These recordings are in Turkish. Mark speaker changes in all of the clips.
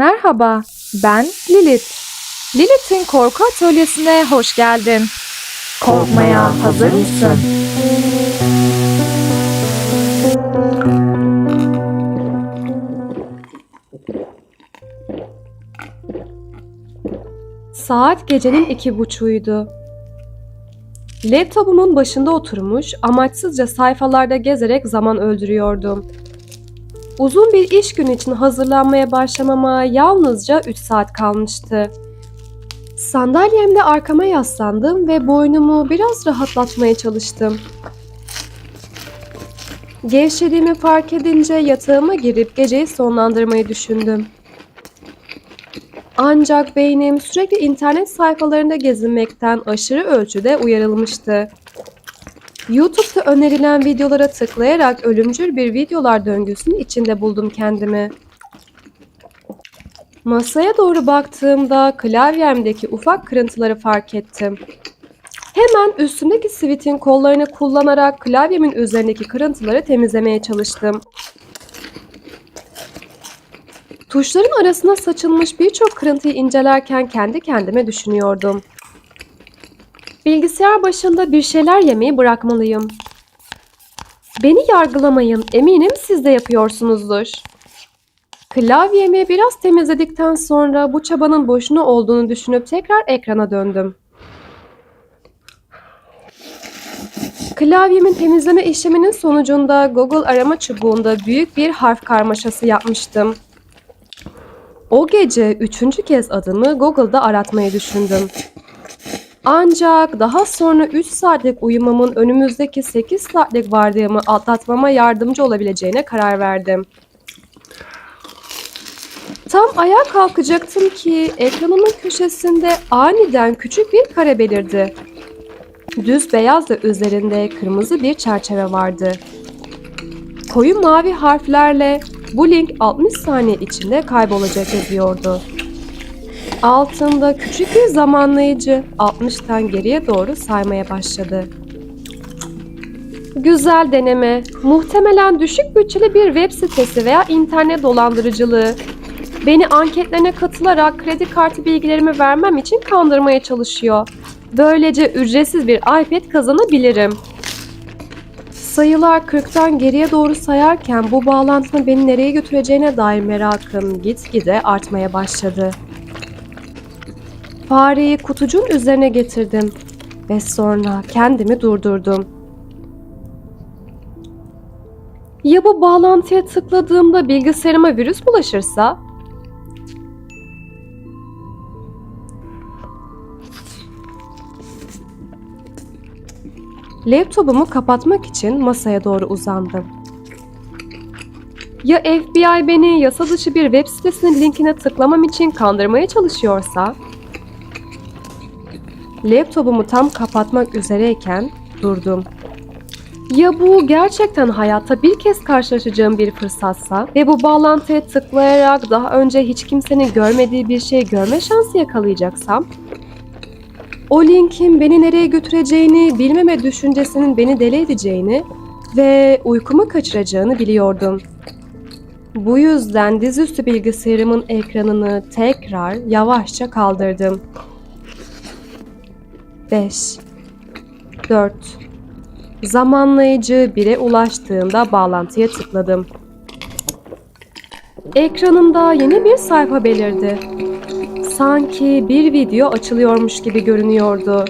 Speaker 1: Merhaba, ben Lilith. Lilith'in korku atölyesine hoş geldin. Korkmaya hazır mısın?
Speaker 2: Saat gecenin iki buçuğuydu. Laptopumun başında oturmuş, amaçsızca sayfalarda gezerek zaman öldürüyordum. Uzun bir iş günü için hazırlanmaya başlamama yalnızca 3 saat kalmıştı. Sandalyemde arkama yaslandım ve boynumu biraz rahatlatmaya çalıştım. Gevşediğimi fark edince yatağıma girip geceyi sonlandırmayı düşündüm. Ancak beynim sürekli internet sayfalarında gezinmekten aşırı ölçüde uyarılmıştı. YouTube'da önerilen videolara tıklayarak ölümcül bir videolar döngüsünün içinde buldum kendimi. Masaya doğru baktığımda klavyemdeki ufak kırıntıları fark ettim. Hemen üstümdeki sivitin kollarını kullanarak klavyemin üzerindeki kırıntıları temizlemeye çalıştım. Tuşların arasına saçılmış birçok kırıntıyı incelerken kendi kendime düşünüyordum. Bilgisayar başında bir şeyler yemeyi bırakmalıyım. Beni yargılamayın, eminim siz de yapıyorsunuzdur. Klavyemi biraz temizledikten sonra bu çabanın boşuna olduğunu düşünüp tekrar ekrana döndüm. Klavyemin temizleme işleminin sonucunda Google arama çubuğunda büyük bir harf karmaşası yapmıştım. O gece üçüncü kez adımı Google'da aratmayı düşündüm. Ancak daha sonra 3 saatlik uyumamın önümüzdeki 8 saatlik vardiyamı atlatmama yardımcı olabileceğine karar verdim. Tam ayağa kalkacaktım ki ekranımın köşesinde aniden küçük bir kare belirdi. Düz beyaz ve üzerinde kırmızı bir çerçeve vardı. Koyu mavi harflerle bu link 60 saniye içinde kaybolacak yazıyordu. Altında küçük bir zamanlayıcı 60'tan geriye doğru saymaya başladı. Güzel deneme. Muhtemelen düşük bütçeli bir web sitesi veya internet dolandırıcılığı. Beni anketlerine katılarak kredi kartı bilgilerimi vermem için kandırmaya çalışıyor. Böylece ücretsiz bir iPad kazanabilirim. Sayılar 40'tan geriye doğru sayarken bu bağlantının beni nereye götüreceğine dair merakım gitgide artmaya başladı. Fareyi kutucuğun üzerine getirdim ve sonra kendimi durdurdum. Ya bu bağlantıya tıkladığımda bilgisayarıma virüs bulaşırsa? Laptopumu kapatmak için masaya doğru uzandım. Ya FBI beni yasa dışı bir web sitesinin linkine tıklamam için kandırmaya çalışıyorsa? Laptopumu tam kapatmak üzereyken durdum. Ya bu gerçekten hayatta bir kez karşılaşacağım bir fırsatsa ve bu bağlantıya tıklayarak daha önce hiç kimsenin görmediği bir şey görme şansı yakalayacaksam? O linkin beni nereye götüreceğini, bilmeme düşüncesinin beni deli edeceğini ve uykumu kaçıracağını biliyordum. Bu yüzden dizüstü bilgisayarımın ekranını tekrar yavaşça kaldırdım. 5 4 Zamanlayıcı 1'e ulaştığında bağlantıya tıkladım. Ekranımda yeni bir sayfa belirdi. Sanki bir video açılıyormuş gibi görünüyordu.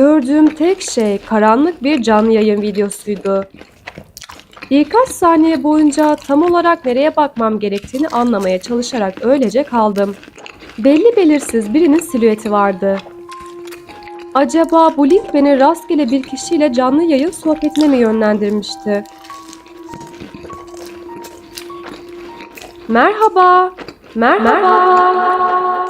Speaker 2: Gördüğüm tek şey karanlık bir canlı yayın videosuydu. Birkaç saniye boyunca tam olarak nereye bakmam gerektiğini anlamaya çalışarak öylece kaldım. Belli belirsiz birinin silüeti vardı. Acaba bu link beni rastgele bir kişiyle canlı yayın sohbetine mi yönlendirmişti? Merhaba. Merhaba.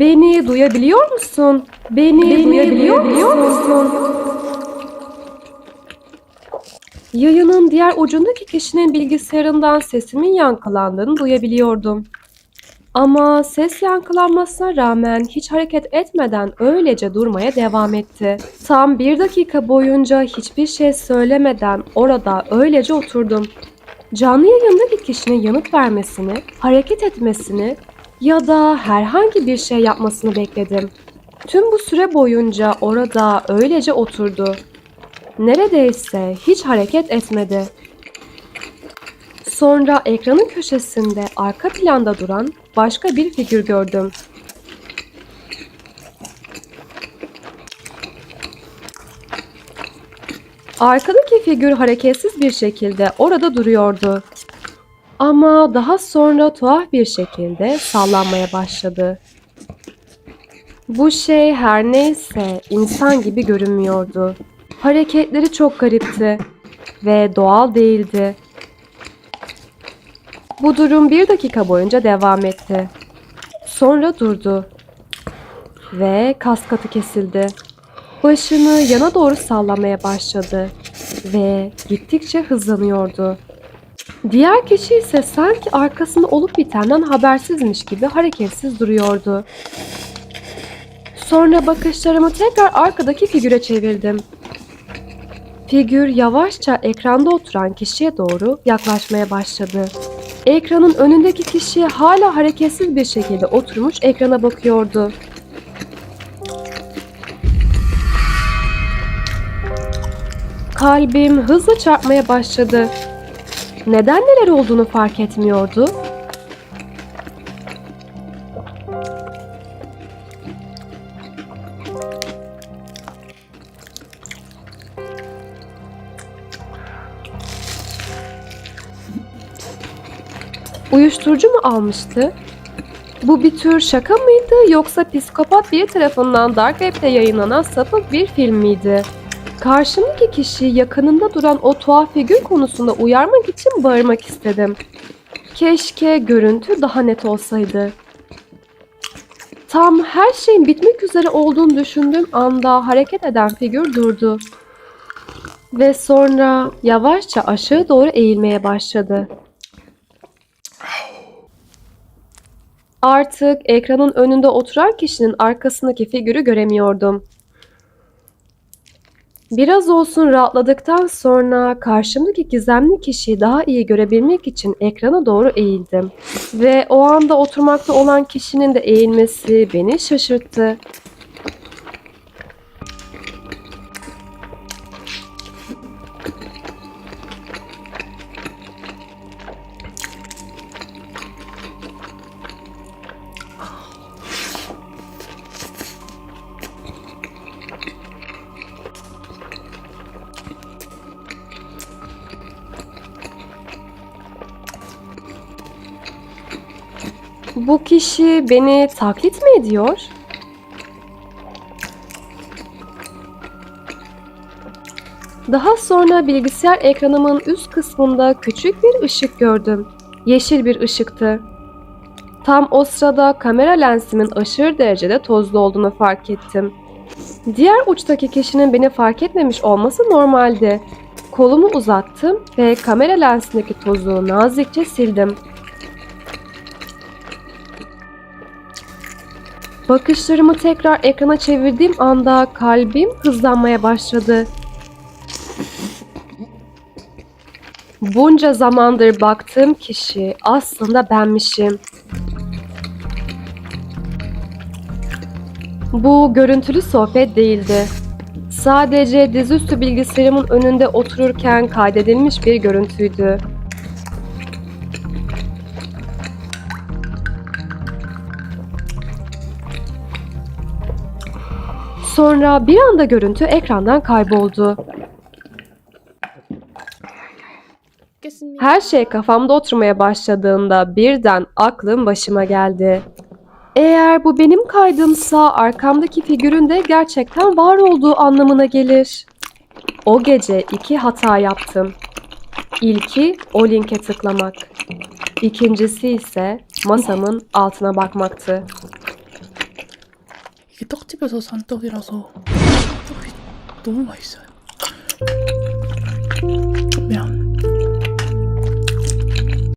Speaker 2: Beni duyabiliyor musun? Beni, duyabiliyor, musun? Yayının diğer ucundaki kişinin bilgisayarından sesimin yankılandığını duyabiliyordum. Ama ses yankılanmasına rağmen hiç hareket etmeden öylece durmaya devam etti. Tam bir dakika boyunca hiçbir şey söylemeden orada öylece oturdum. Canlı yayındaki kişinin yanıt vermesini, hareket etmesini ya da herhangi bir şey yapmasını bekledim. Tüm bu süre boyunca orada öylece oturdu. Neredeyse hiç hareket etmedi. Sonra ekranın köşesinde arka planda duran başka bir figür gördüm. Arkadaki figür hareketsiz bir şekilde orada duruyordu. Ama daha sonra tuhaf bir şekilde sallanmaya başladı. Bu şey her neyse insan gibi görünmüyordu. Hareketleri çok garipti ve doğal değildi. Bu durum bir dakika boyunca devam etti. Sonra durdu ve kaskatı kesildi. Başını yana doğru sallamaya başladı ve gittikçe hızlanıyordu. Diğer kişi ise sanki arkasında olup bitenden habersizmiş gibi hareketsiz duruyordu. Sonra bakışlarımı tekrar arkadaki figüre çevirdim. Figür yavaşça ekranda oturan kişiye doğru yaklaşmaya başladı. Ekranın önündeki kişi hala hareketsiz bir şekilde oturmuş ekrana bakıyordu. Kalbim hızla çarpmaya başladı. Neden neler olduğunu fark etmiyordu? Uyuşturucu mu almıştı? Bu bir tür şaka mıydı yoksa psikopat biri tarafından Dark Web'de yayınlanan sapık bir film miydi? Karşımdaki kişi yakınında duran o tuhaf figür konusunda uyarmak için bağırmak istedim. Keşke görüntü daha net olsaydı. Tam her şeyin bitmek üzere olduğunu düşündüğüm anda hareket eden figür durdu. Ve sonra yavaşça aşağı doğru eğilmeye başladı. Artık ekranın önünde oturan kişinin arkasındaki figürü göremiyordum. Biraz olsun rahatladıktan sonra karşımdaki gizemli kişiyi daha iyi görebilmek için ekrana doğru eğildim. Ve o anda oturmakta olan kişinin de eğilmesi beni şaşırttı. Bu kişi beni taklit mi ediyor? Daha sonra bilgisayar ekranımın üst kısmında küçük bir ışık gördüm. Yeşil bir ışıktı. Tam o sırada kamera lensimin aşırı derecede tozlu olduğunu fark ettim. Diğer uçtaki kişinin beni fark etmemiş olması normaldi. Kolumu uzattım ve kamera lensindeki tozu nazikçe sildim. Bakışlarımı tekrar ekrana çevirdiğim anda kalbim hızlanmaya başladı. Bunca zamandır baktığım kişi aslında benmişim. Bu görüntülü sohbet değildi. Sadece dizüstü bilgisayarımın önünde otururken kaydedilmiş bir görüntüydü. Sonra bir anda görüntü ekrandan kayboldu. Her şey kafamda oturmaya başladığında birden aklım başıma geldi. Eğer bu benim kaydımsa arkamdaki figürün de gerçekten var olduğu anlamına gelir. O gece iki hata yaptım. İlki o linke tıklamak. İkincisi ise masamın altına bakmaktı.
Speaker 3: 이게 떡집에서 산 떡이라서 떡이 너무 맛있어요.